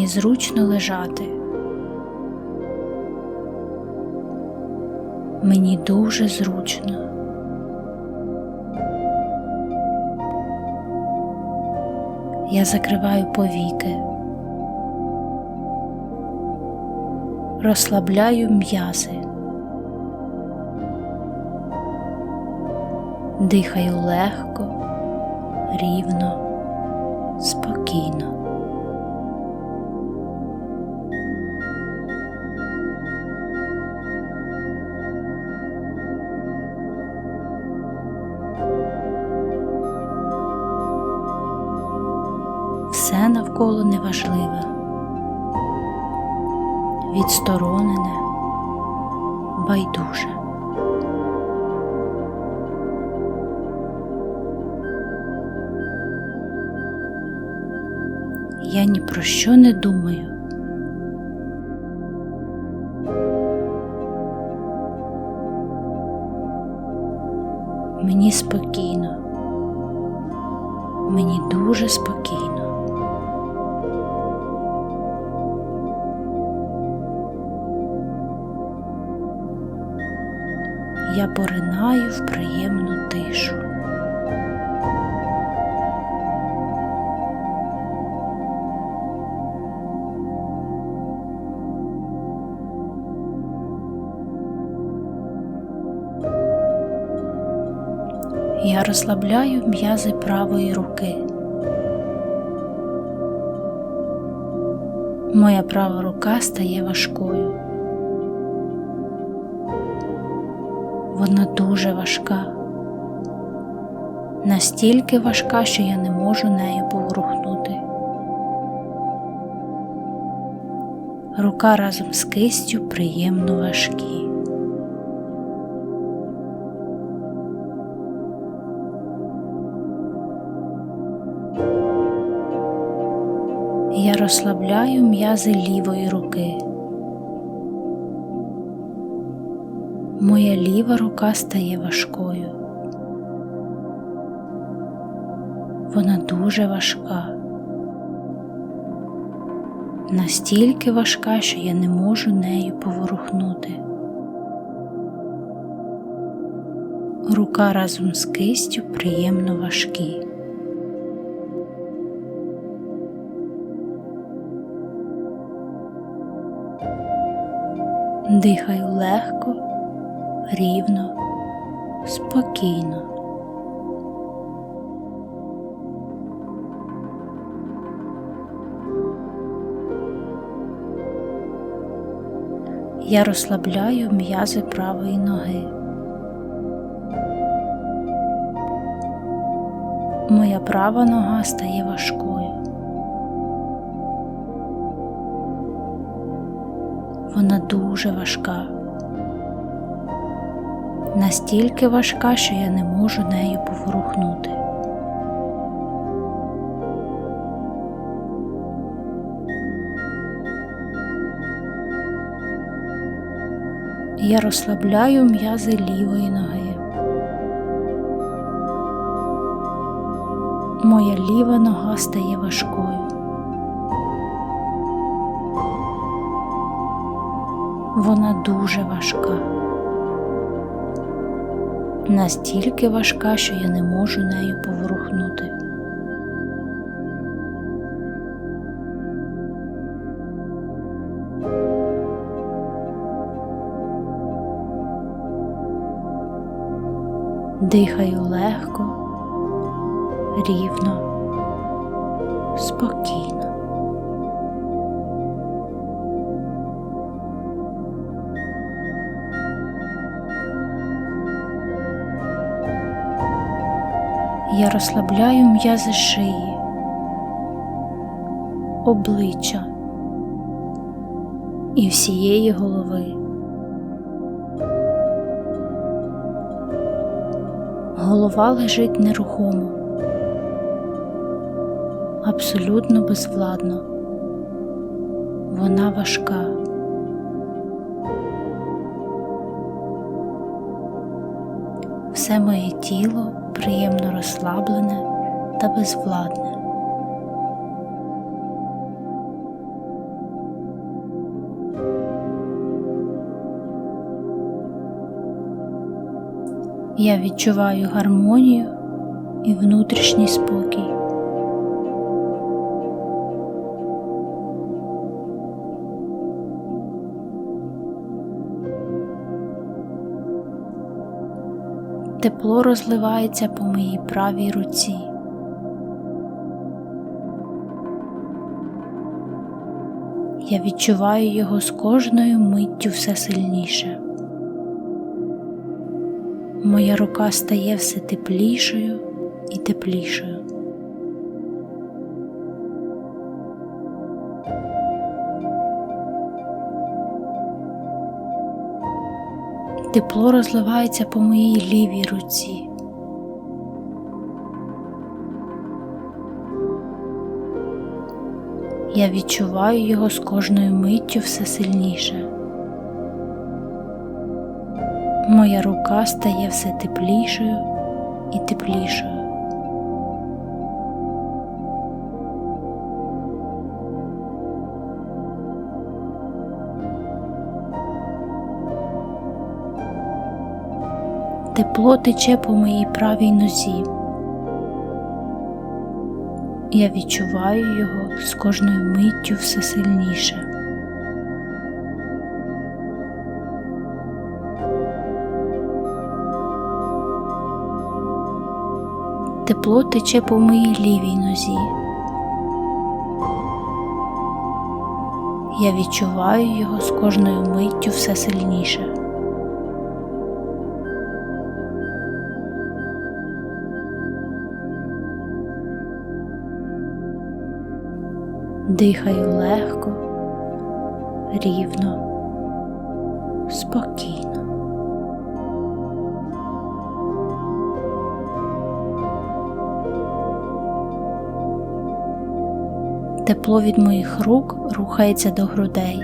Мені зручно лежати. Мені дуже зручно. Я закриваю повіки, розслабляю м'язи, дихаю легко, рівно, спокійно. Все навколо неважливе, відсторонене, байдуже. Я ні про що не думаю. Мені спокійно, мені дуже спокійно. Я поринаю в приємну тишу. Я розслабляю м'язи правої руки. Моя права рука стає важкою. Вона дуже важка, настільки важка, що я не можу нею поворухнути. Рука разом з кистю приємно важкі. Я розслабляю м'язи лівої руки. Моя ліва рука стає важкою. Вона дуже важка, настільки важка, що я не можу нею поворухнути. Рука разом з кистю приємно важкі. Дихаю легко, рівно, спокійно. Я розслабляю м'язи правої ноги. Моя права нога стає важкою. Вона дуже важка, настільки важка, що я не можу нею поворухнути. Я розслабляю м'язи лівої ноги. Моя ліва нога стає важкою. Вона дуже важка, настільки важка, що я не можу нею поворухнути. Дихаю легко, рівно, спокійно. Я розслабляю м'язи шиї, обличчя і всієї голови. Голова лежить нерухомо, абсолютно безвладно. Вона важка. Все моє тіло приємно розслаблене та безвладне. Я відчуваю гармонію і внутрішній спокій. Тепло розливається по моїй правій руці. Я відчуваю його з кожною миттю все сильніше. Моя рука стає все теплішою і теплішою. Тепло розливається по моїй лівій руці. Я відчуваю його з кожною миттю все сильніше. Моя рука стає все теплішою і теплішою. Тепло тече по моїй правій нозі. Я відчуваю його з кожною миттю все сильніше. Тепло тече по моїй лівій нозі. Я відчуваю його з кожною миттю все сильніше. Дихаю легко, рівно, спокійно. Тепло від моїх рук рухається до грудей.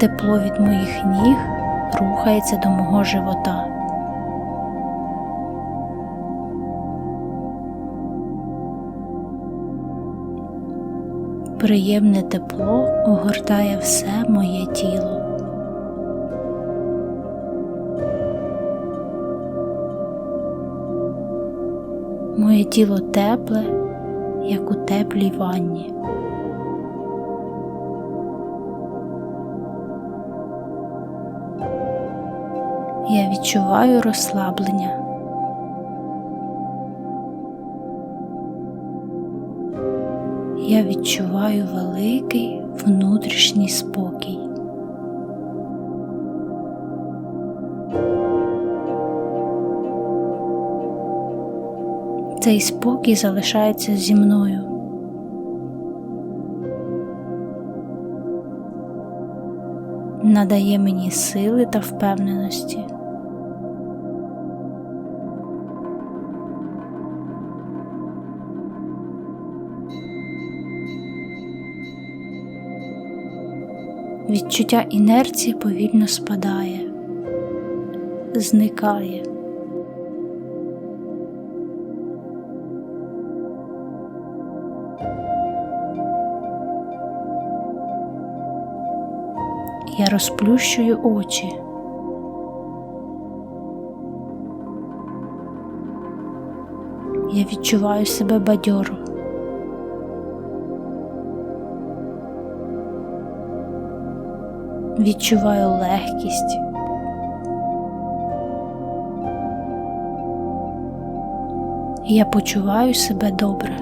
Тепло від моїх ніг рухається до мого живота. Приємне тепло огортає все моє тіло. Моє тіло тепле, як у теплій ванні. Я відчуваю розслаблення. Я відчуваю великий внутрішній спокій. Цей спокій залишається зі мною. Надає мені сили та впевненості. Відчуття інерції повільно спадає, зникає. Я розплющую очі. Я відчуваю себе бадьоро. Відчуваю легкість. Я почуваю себе добре.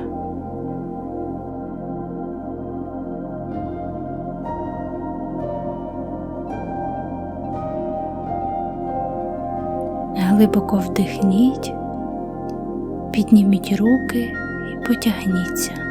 Глибоко вдихніть, підніміть руки і потягніться.